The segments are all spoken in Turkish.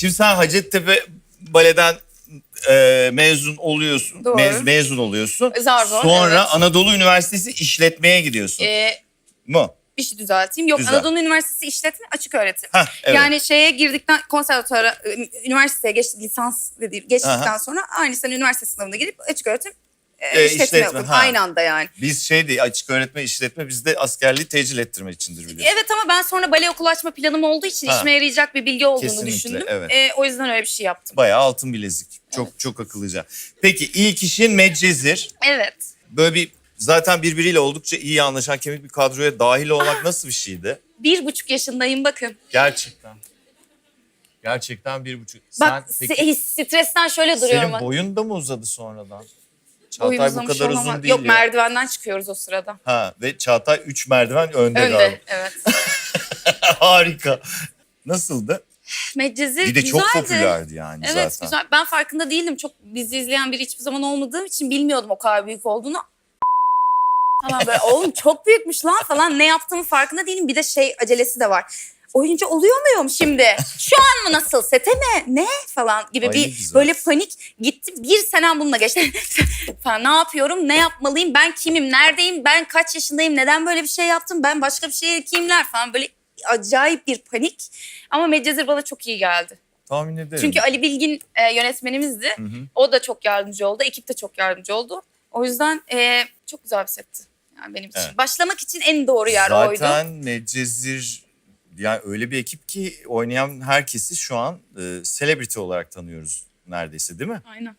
şimdi sen Hacettepe Bale'den e, mezun oluyorsun. Doğru. Mez- mezun oluyorsun. Zar zor, Sonra evet. Anadolu Üniversitesi işletmeye gidiyorsun. Ee, mu? bir şey düzelteyim. Yok Düzelt. Anadolu Üniversitesi İşletme Açık Öğretim. Hah, evet. Yani şeye girdikten konservatuara, ü- üniversiteye geç, lisans dedi, geçtikten Aha. sonra aynı sene üniversite sınavına girip açık öğretim e, E, işletme, işletme, ha. Aynı anda yani. Biz şey değil açık öğretme işletme bizde askerliği tecil ettirmek içindir biliyorsun. Evet ama ben sonra bale okulu açma planım olduğu için Ha. işime yarayacak bir bilgi olduğunu Kesinlikle, düşündüm. evet. E, o yüzden öyle bir şey yaptım. Bayağı altın bilezik. Çok çok akıllıca. Peki ilk işin Medcezir. Evet. Böyle bir zaten birbiriyle oldukça iyi anlaşan kemik bir kadroya dahil olmak nasıl bir şeydi? Bir buçuk yaşındayım bakın. Gerçekten. Gerçekten bir buçuk. Bak Sen peki se- stresten şöyle duruyorum. senin boyun da mı uzadı sonradan? Çağatay bu kadar olamaz. uzun değil Yok ya. merdivenden çıkıyoruz o sırada. Ha ve Çağatay 3 merdiven önde, galiba. Önde evet. Harika. Nasıldı? Medcezir Bir de çok güzeldi. popülerdi yani Evet zaten. güzel. Ben farkında değildim. Çok dizi izleyen biri hiçbir zaman olmadığım için bilmiyordum o kadar büyük olduğunu. Hemen böyle oğlum çok büyükmüş lan falan ne yaptığımın farkında değilim. Bir de şey acelesi de var. Oyuncu oluyor muyum şimdi? Şu an mı nasıl? Sete mi? Ne? Falan gibi Ay, bir güzel. böyle panik gitti. Bir senem bununla geçti. falan ne yapıyorum? Ne yapmalıyım? Ben kimim? Neredeyim? Ben kaç yaşındayım? Neden böyle bir şey yaptım? Ben başka bir şeye kimler falan böyle acayip bir panik. Ama Medcezir bana çok iyi geldi. Tahmin ederim. Çünkü Ali Bilgin e, yönetmenimizdi. Hı hı. O da çok yardımcı oldu. Ekip de çok yardımcı oldu. O yüzden e, çok güzel bir setti. Yani benim için. Evet. Başlamak için en doğru yer Zaten oydu. Medcezir yani öyle bir ekip ki oynayan herkesi şu an e, celebrity olarak tanıyoruz neredeyse değil mi? Aynen.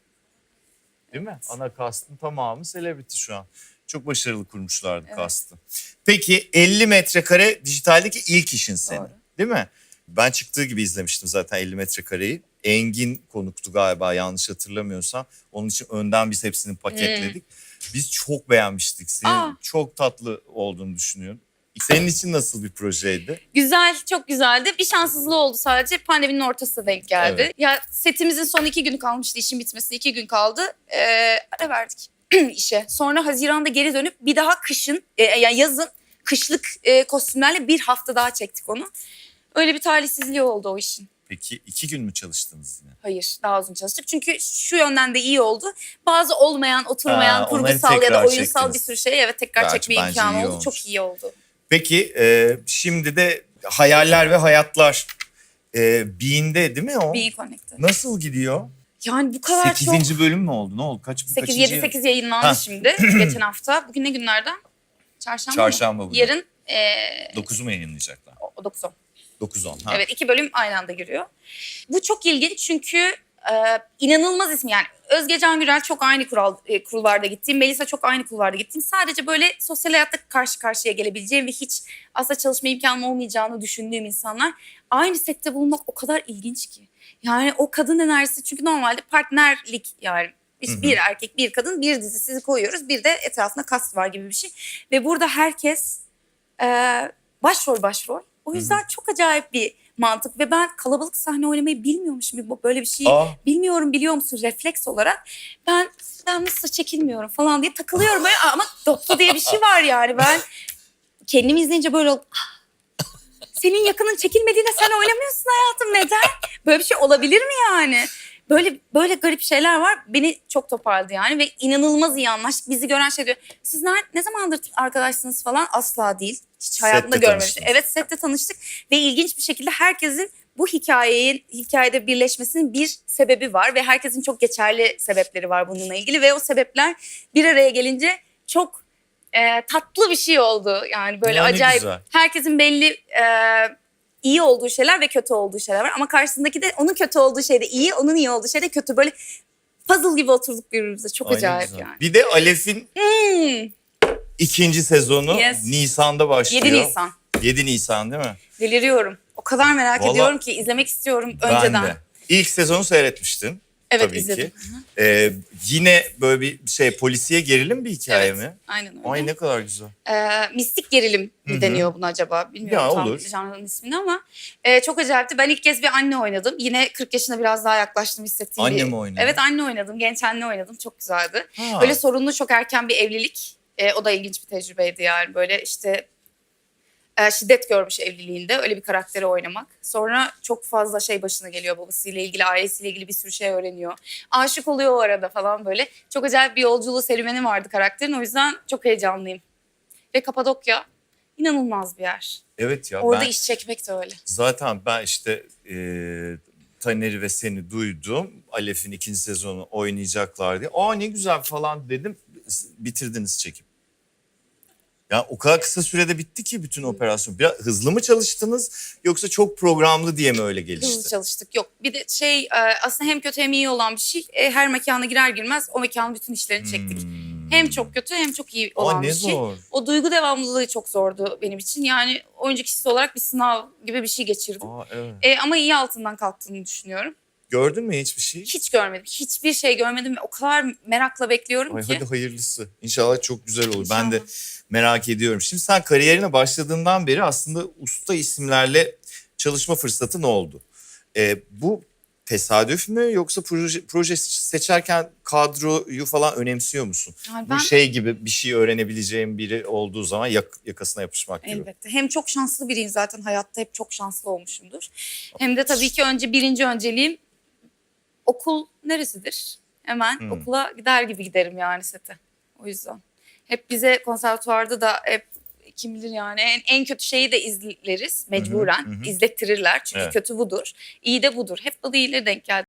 Değil mi? Ana kastın tamamı celebrity şu an. Çok başarılı kurmuşlardı Evet. kastı. Peki 50 metrekare dijitaldeki ilk işin senin. Doğru. Değil mi? Ben çıktığı gibi izlemiştim zaten 50 metrekareyi. Engin konuktu galiba yanlış hatırlamıyorsam. Onun için önden biz hepsini paketledik. Biz çok beğenmiştik. Senin. Aa. çok tatlı olduğunu düşünüyorum. Senin için nasıl bir projeydi? Güzel, çok güzeldi. Bir şanssızlığı oldu sadece. Pandeminin ortasına denk geldi. Evet. Ya setimizin son iki günü kalmıştı. işin bitmesine iki gün kaldı. Ee, ara verdik işe. Sonra Haziran'da geri dönüp bir daha kışın, e, yani yazın kışlık e, kostümlerle bir hafta daha çektik onu. Öyle bir talihsizliği oldu o işin. Peki iki gün mü çalıştınız yine? Hayır daha uzun çalıştık. Çünkü şu yönden de iyi oldu. Bazı olmayan, oturmayan, Ha, onları kurgusal ya da tekrar oyunsal çektiniz. bir sürü şey evet tekrar Belki çekme bence imkanı oldu. olmuş. Çok iyi oldu. Peki e, şimdi de hayaller ve hayatlar e, Bean'de değil mi o? Bir Connected. Nasıl gidiyor? Yani bu kadar çok... 8. bölüm mü oldu? Ne oldu? Kaç, 8, kaçıncı? 7, 8 yayınlandı Ha. şimdi geçen hafta. Bugün ne günlerden? Çarşamba, Çarşamba mı? bugün. Yarın ee, 9'u mu yayınlayacaklar? o- 9 10. 9-10. Ha. Evet iki bölüm aynı anda giriyor. Bu çok ilginç çünkü e, inanılmaz ismi yani Özge Can Gürel çok aynı kural, e, kulvarda gittiğim, Melisa çok aynı kulvarda gittiğim. Sadece böyle sosyal hayatta karşı karşıya gelebileceğim ve hiç asla çalışma imkanım olmayacağını düşündüğüm insanlar. Aynı sette bulunmak o kadar ilginç ki. Yani o kadın enerjisi çünkü normalde partnerlik yani işte bir erkek bir kadın bir dizi sizi koyuyoruz bir de etrafında kast var gibi bir şey. Ve burada herkes e, başrol başrol. O yüzden çok acayip bir mantık ve ben kalabalık sahne oynamayı bilmiyormuşum. Böyle bir şey Aa. bilmiyorum biliyor musun refleks olarak. Ben ben nasıl çekilmiyorum falan diye takılıyorum böyle ama doktor diye bir şey var yani ben kendimi izleyince böyle. "Ah, Senin yakının çekilmediğinde sen oynamıyorsun hayatım neden? Böyle bir şey olabilir mi yani? Böyle böyle garip şeyler var. Beni çok toparladı yani ve inanılmaz iyi anlaştık. Bizi gören şey diyor. Siz ne, ne zamandır arkadaşsınız falan asla değil. Hiç hayatımda Sette görmemiştim. tanıştınız. Evet sette tanıştık ve ilginç bir şekilde herkesin bu hikayeyi hikayede birleşmesinin bir sebebi var ve herkesin çok geçerli sebepleri var bununla ilgili ve o sebepler bir araya gelince çok e, tatlı bir şey oldu. Yani böyle Ya ne acayip güzel. herkesin belli e, iyi olduğu şeyler ve kötü olduğu şeyler var ama karşısındaki de onun kötü olduğu şey de iyi, onun iyi olduğu şey de kötü. Böyle puzzle gibi oturduk birbirimize. Çok Ay ne acayip güzel. yani. Bir de Alef'in Hmm, ikinci sezonu Yes. Nisan'da başlıyor. 7 Nisan. 7 Nisan değil mi? Deliriyorum. O kadar merak Vallahi- ediyorum ki izlemek istiyorum önceden. Ben de. İlk sezonu seyretmiştin. Evet tabii izledim. ki. Ee, yine böyle bir şey polisiye gerilim bir hikaye Evet, mi? aynen öyle. Ay ne kadar güzel. Ee, mistik gerilim Hı hı. mi deniyor buna acaba? Bilmiyorum Ya, tam olur. janrının ismini ama e, çok acayipti. Ben ilk kez bir anne oynadım. Yine 40 yaşına biraz daha yaklaştım hissettiğim Anne bir- mi oynadın? Evet anne oynadım. Genç anne oynadım. Çok güzeldi. Ha. Böyle sorunlu çok erken bir evlilik. E, o da ilginç bir tecrübeydi yani. Böyle işte e, şiddet görmüş evliliğinde öyle bir karakteri oynamak. Sonra çok fazla şey başına geliyor babasıyla ilgili, ailesiyle ilgili bir sürü şey öğreniyor. Aşık oluyor o arada falan böyle. Çok acayip bir yolculuğu serüveni vardı karakterin. O yüzden çok heyecanlıyım. Ve Kapadokya inanılmaz bir yer. Evet ya Orada ben iş çekmek de öyle. zaten ben işte e, Taner'i ve seni duydum. Alef'in ikinci sezonu oynayacaklar diye. Aa ne güzel falan dedim. Bitirdiniz çekim. Ya o kadar kısa sürede bitti ki bütün operasyon. Biraz hızlı mı çalıştınız yoksa çok programlı diye mi öyle gelişti? Hızlı çalıştık. Yok bir de şey e, aslında hem kötü hem iyi olan bir şey. E, Her mekana girer girmez o mekanın bütün işlerini çektik. Hmm. Hem çok kötü hem çok iyi Aa, olan ne bir şey. zor. O duygu devamlılığı çok zordu benim için. Yani oyuncu kişisi olarak bir sınav gibi bir şey geçirdim. Aa, evet. E, ama iyi altından kalktığını düşünüyorum. Gördün mü hiçbir şey? Hiç görmedim. Hiçbir şey görmedim ve o kadar merakla bekliyorum Ay ki. hadi hayırlısı. İnşallah çok güzel olur. Ben de İnşallah. merak ediyorum. Şimdi sen kariyerine başladığından beri aslında usta isimlerle çalışma fırsatın oldu. Ee, bu tesadüf mü yoksa proje, proje seçerken kadroyu falan önemsiyor musun? Yani ben Bu şey gibi bir şey öğrenebileceğim biri olduğu zaman yak- yakasına yapışmak gibi. elbette hem çok şanslı biriyim zaten hayatta hep çok şanslı olmuşumdur. Hem de tabii ki önce birinci önceliğim okul neresidir? Hemen Hmm. okula gider gibi giderim yani sete. O yüzden. Hep bize konservatuvarda da hep kim bilir yani en, en kötü şeyi de izleriz mecburen. hı hı. izlettirirler çünkü Evet. kötü budur. iyi de budur. Hep bana iyileri denk geldi.